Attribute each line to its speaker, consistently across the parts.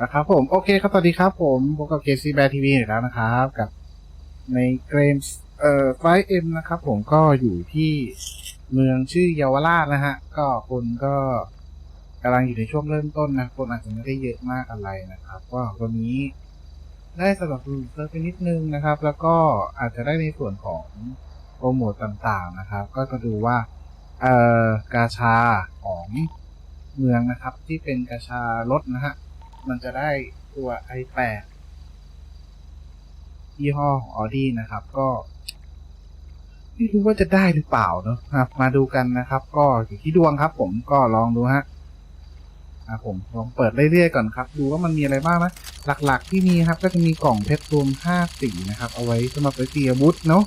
Speaker 1: นะครับผมโอเคครับสวัสดีครับผมพบกับเกซีแบร์ทีวีอีกแล้วนะครับ กับในเกมเอ่อไฟเอ็มนะครับ ผมก็อยู่ที่เมืองชื่อเยาวราชนะฮะ ก็คนก็กำลังอยู่ในช่วงเริ่มต้นนะคนอาจจะไม่ได้เยอะมากอะไรนะครับ ก็วันนี้ได้สนับสนุนเซิร์ฟไปนิดนึงนะครับ แล้วก็อาจจะได้ในส่วนของโปรโมทต่างๆนะครับ ก็จะดูว่าเอ่อกาชาของเมืองนะครับ ที่เป็นกาชารถนะฮะ มันจะได้ตัว i8 ยี่ห้อของ Audi นะครับ ก็ ไม่รู้ว่าจะได้หรือเปล่าเนอะครับ มาดูกันนะครับ ก็อยู่ที่ดวงครับ ผมก็ลองดูฮะอะผมลองเปิดเรื่อยๆก่อนครับ ดูว่ามันมีอะไรบ้างนะหลักๆที่มีครับ ก็จะมีกล่องเพชรรวม5สีนะครับ เอาไว้สำหรับไปตีอาวุธเนาะ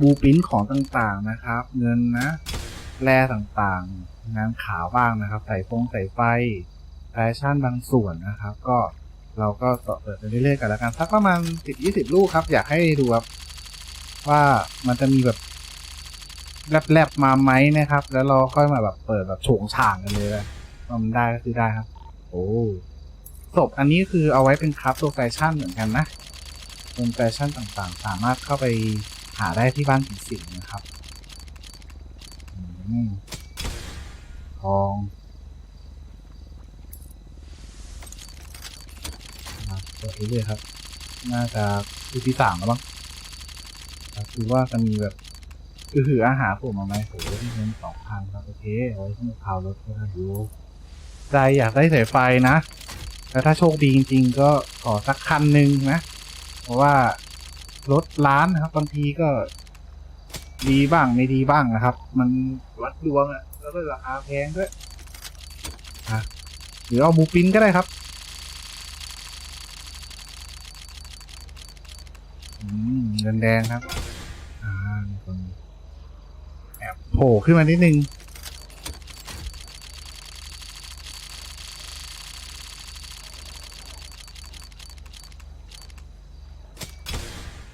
Speaker 1: บูปิ้นของต่างๆนะครับ เงินนะแร่ต่างๆงานขาวบ้างนะครับ ใส่ฟงใส่ไฟ แฟชั่นบางส่วนนะครับ ก็เราก็ต่อเปิดไปเรื่อยๆกันแล้วกันสักประมาณสิบยี่สิบลูกครับ อยากให้ดูครับว่ามันจะมีแบบแลบๆมาไหมนะครับ แล้วเราค่อยมาแบบเปิดแบบโฉงฉ่างกันเลยว่ามันได้ก็คือได้ครับ โอ้ศพอันนี้คือเอาไว้เป็นครับตัวแฟชั่นเหมือนกันนะเป็นแฟชั่นต่างๆ สามารถเข้าไปหาได้ที่บ้านผีสิงนะครับอทอง ครับเปิดเรื่อยครับ น่าจะคือที่สามแล้วบ้งคือว่าจะมีแบบคือถืออาหารผมมาไหมโหที่เงินสองพันครับโอเคเอาไว้ที่มะพร้าวรถก็ได้ดูใจอยากได้สายไฟนะแต่ถ้าโชคดีจริง ๆ ก็ขอสักคันหนึ่งนะ เพราะว่ารถร้านนะครับบางทีก็ ดีบ้างไม่ดีบ้างนะครับ มันวัดดวงอะแล้วก็ราคาแพงด้วยอะหรือเอาบูปินก็ได้ครับ อืม เงินแดงครับอ่ามีคนแอบโผล่ขึ้นมานิดนึง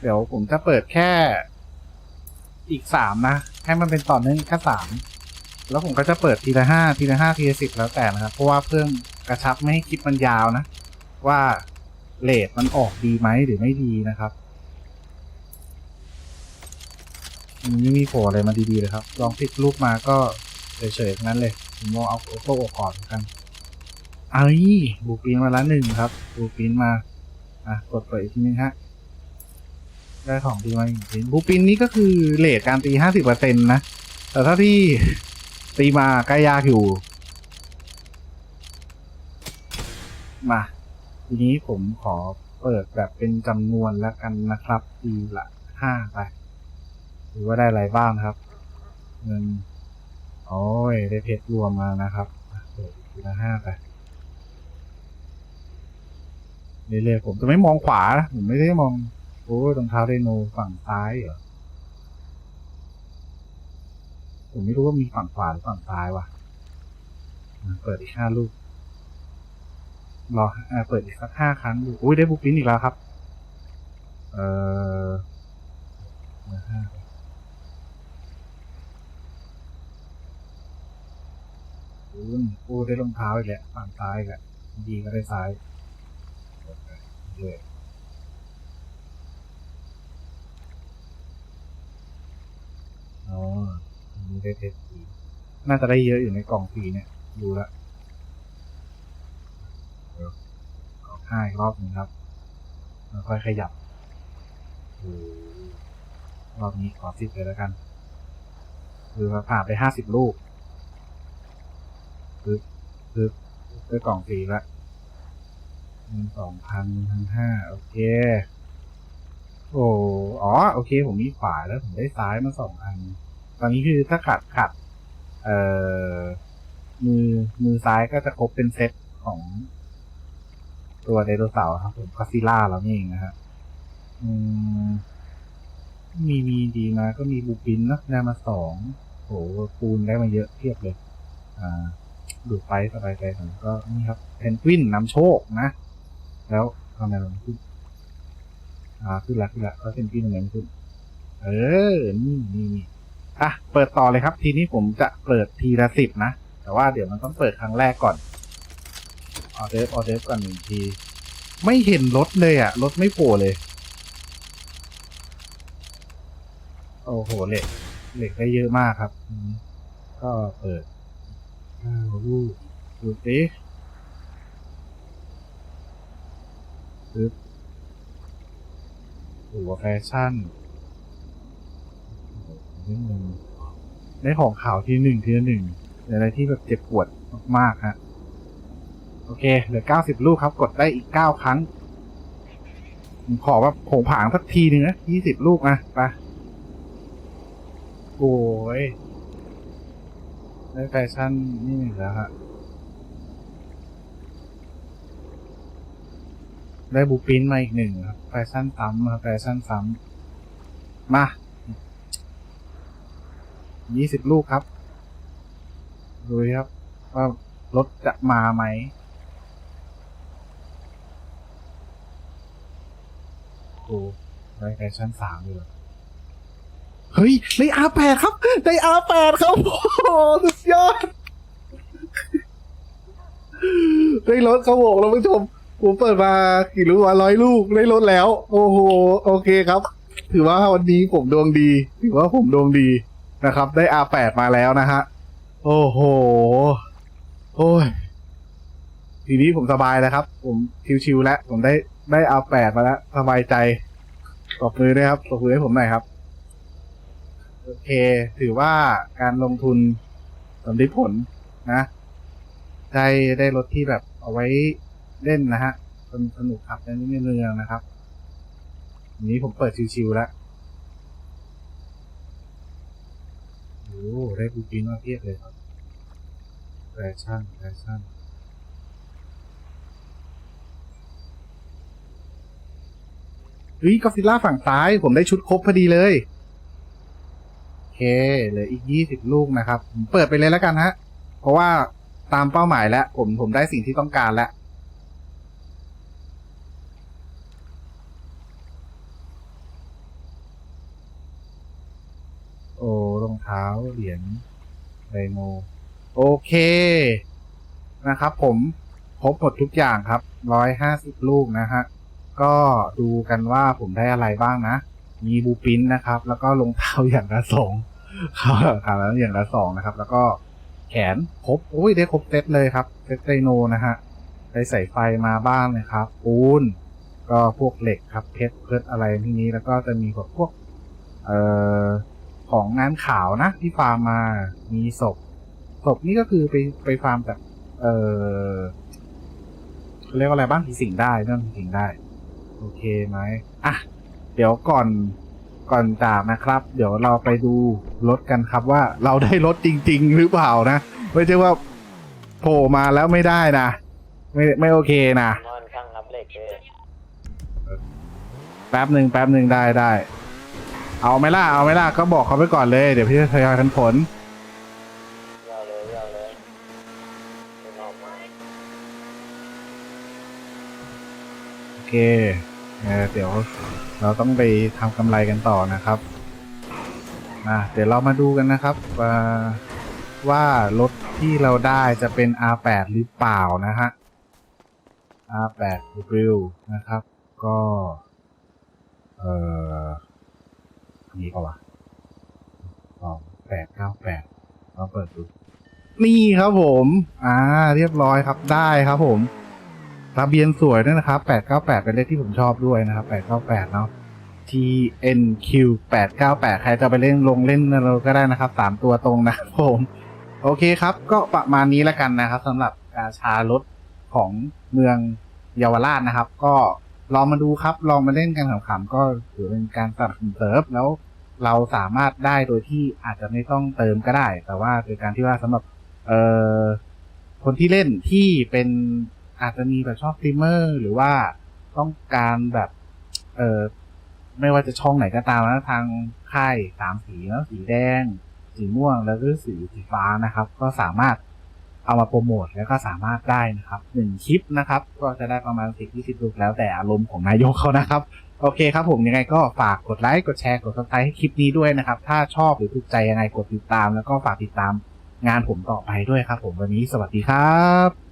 Speaker 1: เดี๋ยวผมจะเปิดแค่อีกสามนะ ให้มันเป็นต่อเนื่องแค่สามแล้วผมก็จะเปิดทีละห้าทีละห้าทีละสิบแล้วแต่นะครับ เพราะว่าเพิ่มกระชับไม่ให้คลิปมันยาวนะ ว่าเลทมันออกดีไหมหรือไม่ดีนะครับ มัน ไม่มีโผล่อะไรมาดีๆเลยครับ ลองติดรูปมาก็เฉยๆทั้งนั้นเลยผมมองเอาโอโต้ออกก่อนกันเอ้ยบูปินมาละหนึ่งครับบูปินมาอะกดเปิดอีกทีนึงฮะได้ของดีมาอีกทีบูปินนี้ก็คือเลทการตีห้าสิบเปอร์เซ็นต์นะแต่ถ้าที่ตีมาใกล้ยากอยู่ มาทีนี้ผมขอเปิดแบบเป็นจำนวนแล้วกันนะครับ ทีละห้าไป หรือว่าได้อะไรบ้างครับเงินโอ้ยได้เพชรรวมมานะครับเปิดทีละห้าไปเรื่อยๆผมจะไม่มองขวานะผมไม่ได้มอง โอ้ยรองเท้าไดโนฝั่งซ้ายเหรอผมไม่รู้ว่ามีฝั่งขวาหรือฝั่งซ้ายว่ะเปิดอีกห้าลูกรออะเปิดอีกสักห้าครั้งดูอุ้ยได้บุ๊กปิ้นอีกแล้วครับ เอ่อเหลือห้า คุณโอ้ได้รองเท้าอีกแล้วฝั่งซ้ายอีกแล้วดีก็ได้ซ้ายเลยอ๋ออันนี้ได้เทสสีน่าจะได้เยอะอยู่ในกล่องฟรีเนี่ย ดูละเดี๋ยวขอห้าอีกรอบหนึ่งครับแล้วค่อยขยับรอบนี้ขอสิบเลยแล้วกัน คือผ่านไปห้าสิบลูก คือคือได้กล่องฟรีละหนึ่งสองพันพันห้าโอเค โอ้อ๋อ โอเค ผมมีขวาแล้วผมได้ซ้ายมาสองอัน ตอนนี้คือถ้าขัดขัด เอ่อ มือ มือซ้ายก็จะครบเป็นเซตของตัวไดโนเสาร์ครับผมคาซิล่าแล้วนี่เองนะครับอืมมีมีดีมาก็มีบูปินนะได้มาสองโหปูนได้มาเยอะเทียบเลย อ่า ดูดไปสบายใจผมก็นี่ครับเพนกวินนำโชคนะ แล้วทำไมมันขึ้นอ่าขึ้นละขึ้นละก็เพนกวินทำไมมันขึ้น เออ นี่นี่นี่อะ เปิดต่อเลยครับ ทีนี้ผมจะเปิดทีละสิบนะ แต่ว่าเดี๋ยวมันต้องเปิดครั้งแรกก่อนออเดฟออเดฟก่อนหนึ่งที ไม่เห็นรถเลยอะ รถไม่โผล่เลย โอ้โหเหล็กเหล็กได้เยอะมากครับ ก็เปิด อ้าวลูกดูสิปึ๊บหัวแฟชั่นนิดนึงได้ของข่าวที่หนึ่งทีละหนึ่งอะไรที่แบบเจ็บปวดมากๆฮะโอเค เหลือเก้าสิบลูกครับ กดได้อีกเก้าครั้ง ขอว่าโผงผางสักทีหนึ่งนะยี่สิบลูกนะไปโอ้ย ได้แฟชั่นนี่หนึ่งแล้วฮะ ได้บูปินมาอีกหนึ่งครับ แฟชั่นซ้ำครับแฟชั่นซ้ำมายี่สิบลูกครับ ดูครับ ว่ารถจะมาไหมโอ้ได้แฟชั่นสามเลย เฮ้ยได้อาแปดครับได้อาแปดครับโอ้โหสุดยอดได้รถครับผมท่าผู้ชมผมเปิดมากี่ลูกวะร้อยลูกได้รถแล้ว โอ้โห โอเคครับ ถือว่าวันนี้ผมดวงดี ถือว่าผมดวงดีนะครับ ได้อาแปดมาแล้วนะฮะ โอ้โห โอ้ย ทีนี้ผมสบายแล้วครับ ผมชิวๆแล้ว ผมได้ได้อาแปดมาแล้วสบายใจตบมือด้วยครับตบมือให้ผมหน่อยครับ โอเค ถือว่าการลงทุนสำลิดผลนะได้ได้รถที่แบบเอาไว้เล่นนะฮะสนุกสนุกครับในเมืองนะครับอันนี้ผมเปิดชิวๆแล้วโอ้ได้บูปินมาเพียบเลยครับแฟชั่นแฟชั่นเฮ้ยก็ซิล่าฝั่งซ้าย ผมได้ชุดครบพอดีเลย เคเหลืออีกยี่สิบลูกนะครับผมเปิดไปเลยแล้วกันฮะ เพราะว่าตามเป้าหมายแล้ว ผมผมได้สิ่งที่ต้องการแล้ว โอ้รองเท้าเหรียญไดโนโอเค นะครับผมครบหมดทุกอย่างครับร้อยห้าสิบลูกนะฮะ ก็ดูกันว่าผมได้อะไรบ้างนะ มีบูปินนะครับ แล้วก็รองเท้าอย่างละสองครับขาแล้วอย่างละสองนะครับ แล้วก็แขนครบโอ้ยได้ครบเซตเลยครับเซตไดโนนะฮะได้ใส่ไฟมาบ้างนะครับปูนก็พวกเหล็กครับเพชรเพชรอะไรที่นี้แล้วก็จะมีแบบพวกเอ่อของงานขาวนะ ที่ฟาร์มมามีศพศพนี่ก็คือไปไปฟาร์มแบบเอ่อเขาเรียกว่าอะไรบ้างผีสิงได้เรื่องผีสิงได้ โอเคไหมอะ เดี๋ยวก่อนก่อนจากนะครับ เดี๋ยวเราไปดูรถกันครับว่าเราได้รถจริง ๆ หรือเปล่านะ ไม่ใช่ว่าโผล่มาแล้วไม่ได้นะ ไม่ไม่โอเคนะ
Speaker 2: มอนข้างรับเหล็กเลย
Speaker 1: แป๊บหนึ่งแป๊บหนึ่งได้ได้ เอาไหมล่ะเอาไหมล่ะก็บอกเขาไปก่อนเลย เดี๋ยวพี่จะทยอยกันผล
Speaker 2: ยาวเลยยาวเลยเป็นออกมา
Speaker 1: โอเค เดี๋ยวเราต้องไปทำกำไรกันต่อนะครับอะเดี๋ยวเรามาดูกันนะครับว่ารถที่เราได้จะเป็น R8 หรือเปล่านะฮะ R8 r e w นะครับ ก็ เอ่ออันนี้ก็วะสองแปดเก้าแปดลองเปิดดู นี่ครับผม อ่า เรียบร้อยครับได้ครับผม ทะเบียนสวยด้วยนะครับ 898 เป็นเลขที่ผมชอบด้วยนะครับ 898 เนาะ TNQ 898 ใครจะไปเล่นลงเล่นเราก็ได้นะครับสามตัวตรงนะครับผม โอเคครับ ก็ประมาณนี้แล้วกันนะครับสำหรับกาชารถของเมืองเยาวราชนะครับ ก็ลองมาดูครับ ลองมาเล่นกันขำๆก็ถือเป็นการสนับสนุนเซิร์ฟแล้วเราสามารถได้โดยที่อาจจะไม่ต้องเติมก็ได้ แต่ว่าโดยการที่ว่าสำหรับเอ่อคนที่เล่นที่เป็น อาจจะมีแบบชอบสตรีมเมอร์ หรือว่าต้องการแบบเออไม่ว่าจะช่องไหนก็ตามนะทางค่ายสามสีเนอะสีแดง สีม่วงแล้วก็สีสีฟ้านะครับ ก็สามารถเอามาโปรโมทแล้วก็สามารถได้นะครับหนึ่งคลิปนะครับ ก็จะได้ประมาณสิบยี่สิบลูกแล้วแต่อารมณ์ของนายกเขานะครับ โอเคครับผมยังไงก็ฝากกดไลค์กดแชร์กดซับสไครต์ให้คลิปนี้ด้วยนะครับ ถ้าชอบหรือถูกใจยังไงกดติดตาม แล้วก็ฝากติดตามงานผมต่อไปด้วยครับ ผมวันนี้สวัสดีครับ